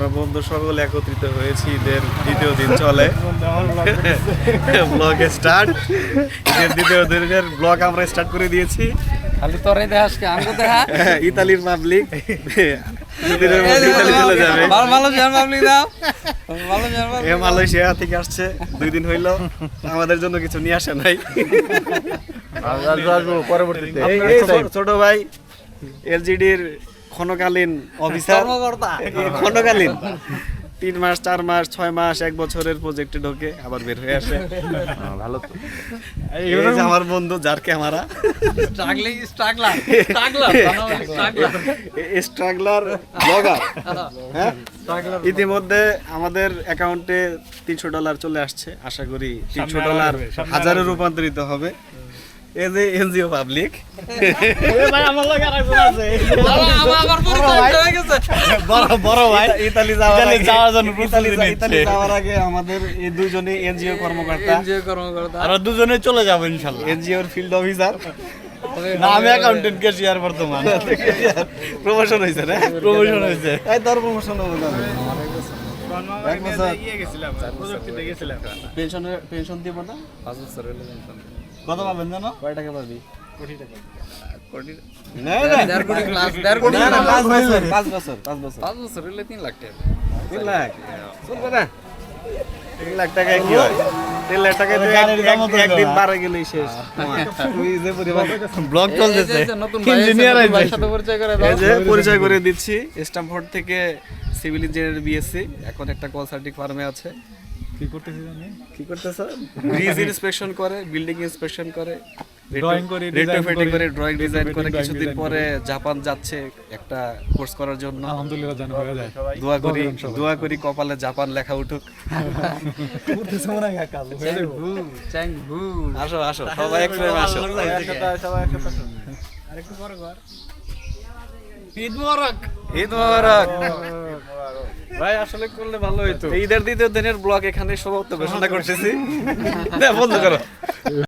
আমরা বন্ধু সকল একত্রিত হয়েছি ঈদের দ্বিতীয় দিন চলে। ব্লগ স্টার্ট ঈদের দ্বিতীয় দিনের ব্লগ আমরা স্টার্ট করে দিয়েছি। খালি তোরাই দেখাস কি আমাকে দেখা ইতালির পাবলিক দুদিনের মধ্যে ইতালি চলে যাবে। ভালো ভালো জান পাবলিক দাও। এ মালয়েশিয়া থেকে আসছে দুই দিন হইল। আমাদের জন্য কিছু নিয়ে আসে নাই। পরবর্তীতে। ছোট ভাই এলজিডির ক্ষণকালীন অফিসার। খণ্ডকালীন তিন মাস চার মাস ছয় মাস এক বছরের প্রজেক্টে ঢোকে আবার বের হয়ে আসে। ভালো তো। এই আমার বন্ধু যার camera struggling struggler struggler struggler struggler blogger হ্যাঁ? ইতিমধ্যে আমাদের অ্যাকাউন্টে তিনশো ডলার চলে আসছে। আশা করি তিনশো ডলার হাজারে রূপান্তরিত হবে। এই যে এনজিও পাবলিক। আমার পরিচয় গেছে। বড় ভাই। ইতালি যাওয়ার ইতালি আগে- যাওয়ার জন্য প্রস্তুতি ইতালি যা- নিচ্ছে। ইতালি যাওয়ার আগে আমাদের এই দুজনে এনজিও কর্মকর্তা। এনজিও কর্মকর্তা। আর দুজনে চলে যাব ইনশাল্লাহ। এনজিওর ফিল্ড অফিসার না আমি অ্যাকাউন্টেন্ট ক্যাশিয়ার বর্তমান। প্রমোশন হয়েছে না? প্রমোশন হয়েছে। এই তোর প্রমোশন হবে না এক পেনশন দিব না? পাঁচ বছর পেনশন কত পাবেন জানো? কয় টাকা পাবি? কোটি না না। দেড় কোটি প্লাস দেড় কোটি না, না, পাঁচ বছর পাঁচ বছর পাঁচ বছর। হলে তিন লাখ টাকা। তিন লাখ? চলবে না তিন লাখ টাকায় কি হয়? তিন লাখ টাকায় তো এক- গাড়ির দামও তো এক- একদিন না। গেলেই শেষ। তুই যে পরিমাণ ব্লগ এই- এই চলতেছে যে নতুন ভাই এসে, ইঞ্জিনিয়ার নতুন ভাইয়ের সাথে পরিচয় করে দাও। এই যে পরিচয় করে দিচ্ছি। স্ট্যামফোর্ড থেকে সিভিল ইঞ্জিনিয়ার বিএসসি। এখন একটা কনসাল্টিং ফার্মে আছে। কি করতেছি জানি? কি করতেছ? ব্রিজ ইন্সপেকশন করে বিল্ডিং ইন্সপেকশন করে Drawing করে, করে, করে ড্রয়িং ডিজাইন করে কিছুদিন পরে জাপান যাচ্ছে একটা কোর্স করার জন্য। আলহামদুলিল্লাহ জানো হয়ে যায়। দোয়া করি দোয়া করি কপালে জাপান লেখা উঠুক। করতেছে মনে হয় ভু চ্যাং ভু আসো আসো সবাই এক ফ্রেমে আসো। ঈদ মোবারক। ঈদ মোবারক। ভাই, আসলে করলে ভালো হইতো। ঈদের দ্বিতীয় দিনের ব্লগ এখানে সমাপ্ত, ঘোষণা করতেছি। বন্ধ করো।